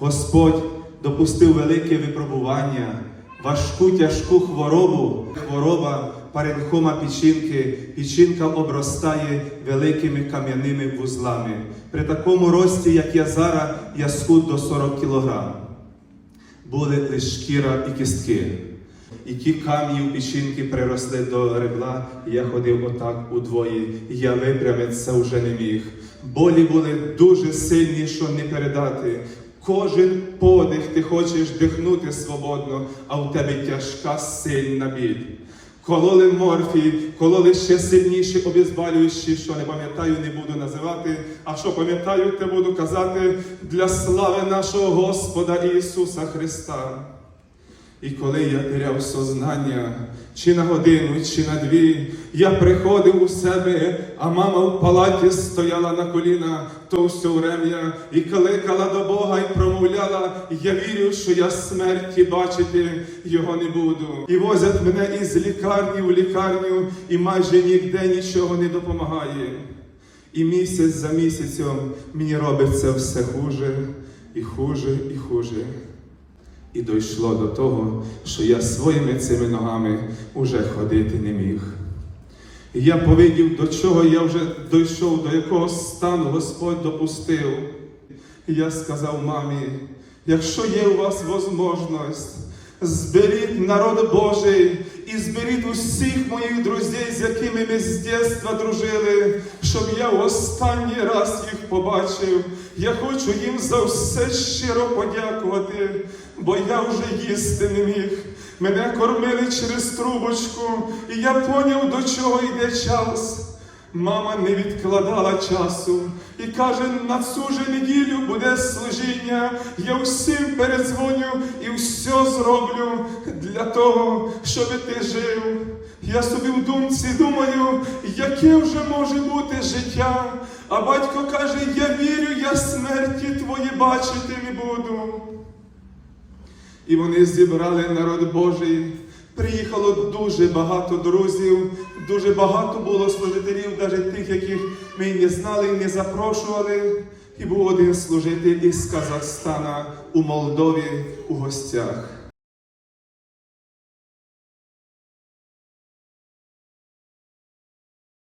Господь допустив велике випробування, важку тяжку хворобу, хвороба паренхома печінки, печінка обростає великими кам'яними вузлами. При такому рості, як я зараз, я схуд до 40 кілограм. Були лише шкіра і кістки. І ті камні у печінки приросли до ребла, і я ходив отак удвоє, і я випрямитися вже не міг. Болі були дуже сильні, що не передати. Кожен подих ти хочеш дихнути свободно, а у тебе тяжка сильна біль. Кололи морфій, кололи ще сильніші обезболюючі, що не пам'ятаю, не буду називати, а що пам'ятаю, те буду казати для слави нашого Господа Ісуса Христа. І коли я теряв сознання, чи на годину, чи на дві, я приходив у себе, а мама в палаті стояла на коліна то все врем'я і кликала до Бога промовляла, я вірю, що я смерті бачити його не буду. І возять мене із лікарні в лікарню, і майже ніде нічого не допомагає. І місяць за місяцем мені робиться все хуже і хуже, і хуже. І дійшло до того, що я своїми цими ногами уже ходити не міг. І я повидів, до чого я вже дійшов, до якого стану Господь допустив. І я сказав мамі, якщо є у вас можливість, зберіть народ Божий і зберіть усіх моїх друзів, з якими ми з дитинства дружили, щоб я останній раз їх побачив. Я хочу їм за все щиро подякувати, бо я вже їсти не міг. Мене кормили через трубочку, і я поняв, до чого йде час. Мама не відкладала часу і каже, на цю же неділю буде служіння. Я всім передзвоню і все зроблю для того, щоб ти жив. Я собі в думці думаю, яке вже може бути життя. А батько каже, я вірю, я смерті твої бачити не буду. І вони зібрали народ Божий. Приїхало дуже багато друзів, дуже багато було служителів, навіть тих, яких ми не знали не запрошували. І був один служитель із Казахстана у Молдові у гостях.